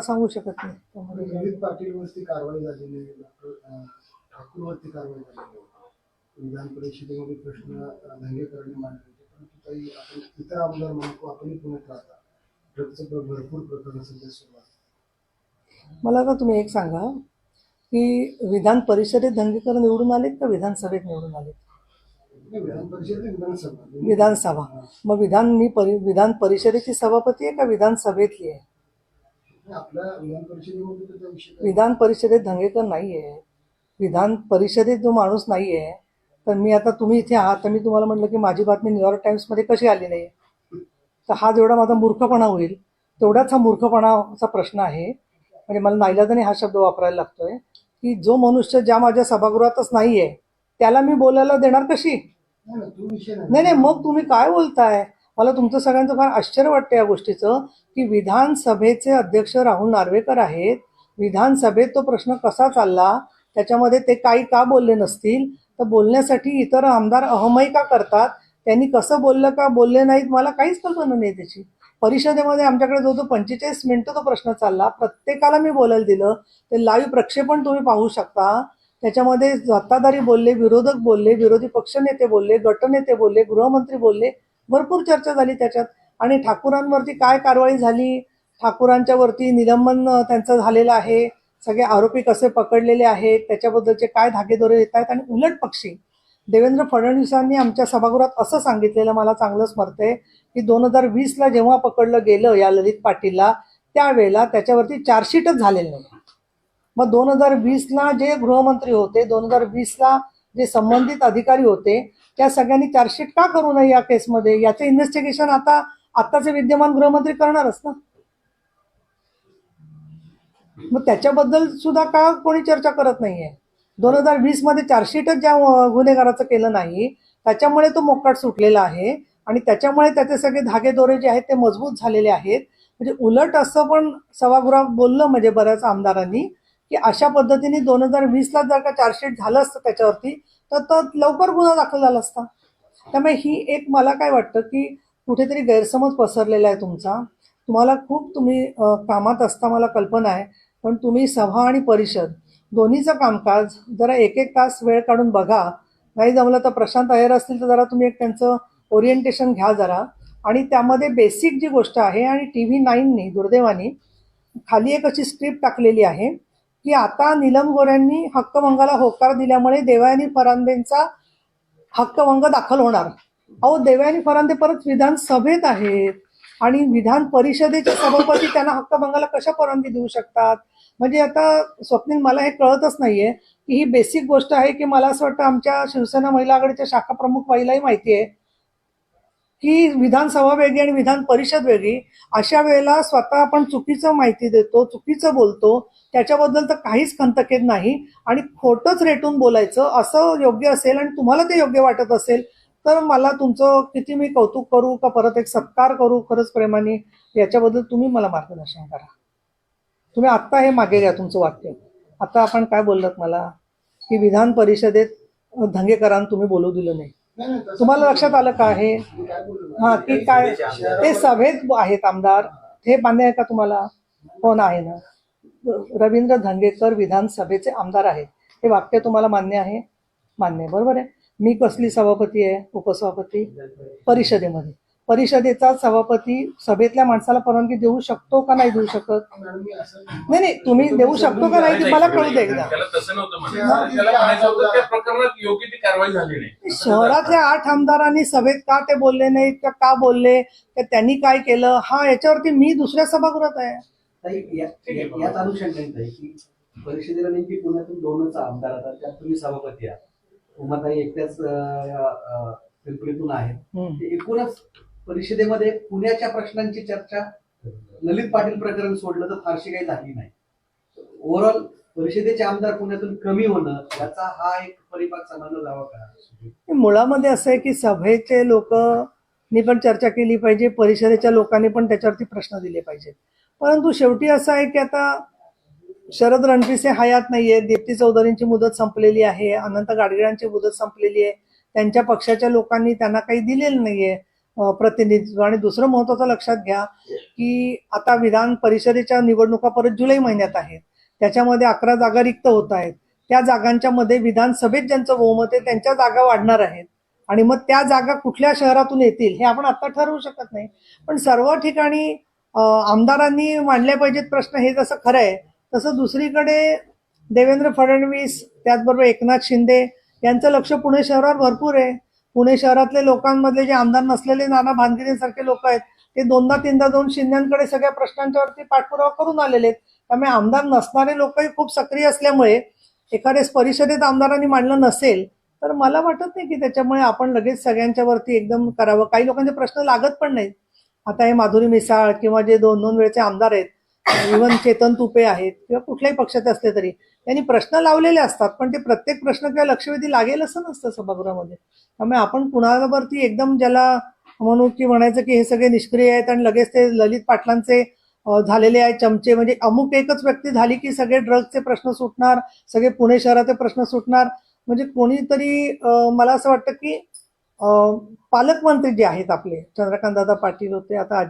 सांगू शकत नाही. पाटीलवरती कारवाई झालेली ठाकूरवरती कारवाई झालेली विधान परिषदेमध्ये प्रश्न मांडले होते. परंतु काही आपण इतर आमदार म्हणतो आपणही पुण्यात राहता ड्रगचं भरपूर प्रकरण सध्या सुरू आहे. मला आता तुम्ही एक सांगा की विधान परिषदेत दंगेकर निवडून आलेत का विधानसभेत निवडून आलेत? विधानसभा. विधानसभा. मग विधान मी परि विधान परिषदेची सभापती आहे का विधानसभेतली आहे? विधान परिषदेत दंगेकर नाही आहे. विधान परिषदेत जो माणूस नाही आहे तर मी आता तुम्ही इथे आहात तर मी तुम्हाला म्हटलं की माझी बातमी न्यूयॉर्क टाइम्समध्ये कशी आली नाही? तर हा जेवढा माझा मूर्खपणा होईल तेवढाच हा मूर्खपणाचा प्रश्न आहे. म्हणजे मला नाईलाजाने हा शब्द वापरायला लागतोय की जो मनुष्य ज्या माझ्या सभागृहातच नाही आहे त्याला मी बोलायला देणार कशी? नाही नाही मग तुम्ही काय बोलताय? मला तुमचं सगळ्यांचं फार आश्चर्य वाटतं या गोष्टीचं की विधानसभेचे अध्यक्ष राहुल नार्वेकर आहेत. विधानसभेत तो प्रश्न कसा चालला? त्याच्यामध्ये ते काही का बोलले नसतील? तर बोलण्यासाठी इतर आमदार अहमय का करतात? त्यांनी कसं बोललं का बोलले नाहीत? मला काहीच कल्पना नाही त्याची. परिषदेमध्ये आमच्याकडे जो जो पंचेचाळीस मिनिटं तो प्रश्न चालला प्रत्येकाला मी बोलायला दिलं. ते लाईव्ह प्रक्षेपण तुम्ही पाहू शकता. त्याच्यामध्ये सत्ताधारी बोलले विरोधक बोलले विरोधी पक्षनेते बोलले गटनेते बोलले गृहमंत्री बोलले भरपूर चर्चा झाली त्याच्यात. आणि ठाकूरांवरती काय कारवाई झाली? ठाकूरांच्यावरती निलंबन त्यांचं झालेलं आहे. सगळे आरोपी कसे पकडलेले आहेत? त्याच्याबद्दलचे काय धागेदोरे येत आहेत? आणि उलट पक्षी. देवेंद्र फडणवीसांनी आमच्या सभागृहात असं सांगितलेलं मला चांगलं स्मरते की दोन हजार वीसला जेव्हा पकडलं गेलं या ललित पाटीलला त्यावेळेला त्याच्यावरती चार्जशीटच झालेलं नाही मग दोन हजार वीसला जे गृहमंत्री होते दोन हजार वीसला जे संबंधित अधिकारी होते त्या सगळ्यांनी चार्जशीट का करू नये या केसमध्ये याचे इन्व्हेस्टिगेशन आता आत्ताचे विद्यमान गृहमंत्री करणारच ना? मग त्याच्याबद्दल सुद्धा का कोणी चर्चा करत नाहीये? दोन हजार वीसमध्ये चार्जशीटच ज्या गुन्हेगाराचं केलं नाही त्याच्यामुळे तो मोकाट सुटलेला आहे आणि त्याच्यामुळे त्याचे सगळे धागेदोरे जे आहेत ते मजबूत झालेले आहेत. म्हणजे उलट असं पण सभागृहात बोललं म्हणजे बऱ्याच आमदारांनी की अशा पद्धतीने दोन हजार वीसला जर का चार्जशीट झालं असतं त्याच्यावरती तर तो लवकर गुन्हा दाखल झाला असता. त्यामुळे ही एक मला काय वाटतं की कुठेतरी गैरसमज पसरलेला आहे तुमचा. तुम्हाला खूप तुम्ही कामात असता मला कल्पना आहे पण तुम्ही सभा आणि परिषद दोन्हीचं कामकाज जरा एक एक तास वेळ काढून बघा. नाही जमलं तर प्रशांत अय्यर असतील तर जरा तुम्ही एक त्यांचं ओरिएंटेशन घ्या जरा. आणि त्यामध्ये बेसिक जी गोष्ट आहे आणि टी व्ही नाईननी दुर्दैवानी खाली एक अशी स्क्रिप्ट टाकलेली आहे. की आता नीलम गोऱ्यांनी हक्कभंगाला होकार दिल्यामुळे देवयानी फरांदेंचा हक्कभंग दाखल होणार. अहो देवयानी फरांदे परत विधानसभेत आहेत आणि विधान परिषदेचे सभापती त्यांना हक्कभंगाला कशा परवानगी देऊ शकतात? म्हणजे आता स्वप्नील मला हे कळतच नाहीये की ही बेसिक गोष्ट आहे की मला असं वाटतं आमच्या शिवसेना महिला आघाडीच्या शाखा प्रमुख महिलाही माहिती आहे की विधानसभा वेगळी आणि विधान परिषद वेगळी अशा वेळेला स्वतः आपण चुकीचं माहिती देतो चुकीचं बोलतो त्याच्याबद्दल तर काहीच खंतकेत नाही. आणि खोटंच रेटून बोलायचं असं योग्य असेल आणि तुम्हाला ते योग्य वाटत असेल तर मला तुमचं किती मी कौतुक करू का परत एक सत्कार करू खरंच प्रेमाने याच्याबद्दल तुम्ही मला मार्गदर्शन करा. तुम्ही आत्ता हे मागे घ्या तुमचं वाक्य. आता आपण काय बोललात मला? की विधान परिषदेत धंगेकरांना तुम्ही बोलू दिलं नाही. तुम्हाला लक्षात आलं का हे? हा की काय? ते सभेत आहेत आमदार. हे मान्य आहे का तुम्हाला? हो नाही आहे ना. रवींद्र धंगेकर विधानसभेचे आमदार आहेत. हे वाक्य तुम्हाला मान्य आहे? मान्य बरोबर आहे. मी कसली सभापती आहे? उपसभापती परिषदेमध्ये. परिषदेचा सभापती सभेतल्या माणसाला परवानगी देऊ शकतो का नाही देऊ शकत? नाही नाही तुम्ही देऊ शकतो का नाही ते मला कळू दे एकदा. त्याला तसं नव्हतं म्हणायचं. त्याला म्हणायचं होतं त्या प्रकरणात योग्य ती कारवाई झाली नाही. शहरातल्या आठ आमदारांनी सभेत का ते बोलले नाहीत का का बोलले का त्यांनी काय केलं हा याच्यावरती मी दुसऱ्या सभागृहात आहे. ताई, या- या- याच अनुषंगाने ताई, की परिषदेला नेमकी पुण्यातून दोनच आमदार आहेत त्यात तुम्ही सभापती आहात. उमाताई एकट्याच अं, अं, पिंपरीतून आहेत. हम्म. ते एकूणच परिषदेमध्ये पुण्याच्या प्रश्नांची चर्चा ललित पाटील प्रकरण सोडलं तर फारशी काही झाली नाही. ओव्हरऑल परिषदेचे आमदार पुण्यातून कमी होणं याचा हा एक परिपाक समजला जावा का मुळामध्ये असं आहे की सभेचे लोक पण चर्चा केली पाहिजे परिषदेच्या लोकांनी पण त्याच्यावरती प्रश्न दिले पाहिजेत. परंतु शेवटी असं आहे की आता शरद रणपिसे हयात नाहीये दीप्ती चौधरींची मुदत संपलेली आहे अनंत गाडगिळांची मुदत संपलेली आहे त्यांच्या पक्षाच्या लोकांनी त्यांना काही दिलेलं नाहीये. प्रतिनिधित्व. आणि दुसरं महत्वाचं लक्षात घ्या की आता विधान परिषदेच्या निवडणुका परत जुलै महिन्यात आहेत. त्याच्यामध्ये अकरा जागा रिक्त होत आहेत. त्या जागांच्या मध्ये विधानसभेत ज्यांचं बहुमत आहे त्यांच्या जागा वाढणार आहेत. आणि मग त्या जागा कुठल्या शहरातून येतील हे आपण आता ठरवू शकत नाही. पण सर्व ठिकाणी आमदारांनी मांडले पाहिजेत प्रश्न हे जसं खरं आहे तसं दुसरीकडे देवेंद्र फडणवीस त्याचबरोबर एकनाथ शिंदे यांचं लक्ष पुणे शहरावर भरपूर आहे. पुणे शहरातले लोकांमधले जे आमदार नसलेले नाना भानगिरीसारखे लोक आहेत ते दोनदा तीनदा दोन शिंद्यांकडे सगळ्या प्रश्नांच्यावरती पाठपुरावा करून आलेले आहेत. त्यामुळे आमदार नसणारे लोकही खूप सक्रिय असल्यामुळे एखाद्याच परिषदेत आमदारांनी मांडलं नसेल तर मला वाटत नाही की त्याच्यामुळे आपण लगेच सगळ्यांच्या वरती एकदम करावं. काही लोकांचे प्रश्न लागत पण नाहीत. आता हे माधुरी मिसाळ किंवा जे दोन दोन वेळचे आमदार आहेत इव्हन चेतन तुपे आहेत किंवा कुठल्याही पक्षाचे असले तरी त्यांनी प्रश्न लावलेले असतात पण ते प्रत्येक प्रश्न किंवा लक्षवेधी लागेल असं नसतं सभागृहामध्ये. त्यामुळे आपण कुणावरती एकदम ज्याला म्हणू की म्हणायचं की हे सगळे निष्क्रिय आहेत आणि लगेच ते ललित पाटलांचे झालेले आहेत चमचे म्हणजे अमुक एकच व्यक्ती झाली की सगळे ड्रग्सचे प्रश्न सुटणार सगळे पुणे शहराचे प्रश्न सुटणार. म्हणजे कोणीतरी मला असं वाटतं की पालकमंत्री जे आहेत आपले चंद्रकांत दादा पाटील होते आता अजित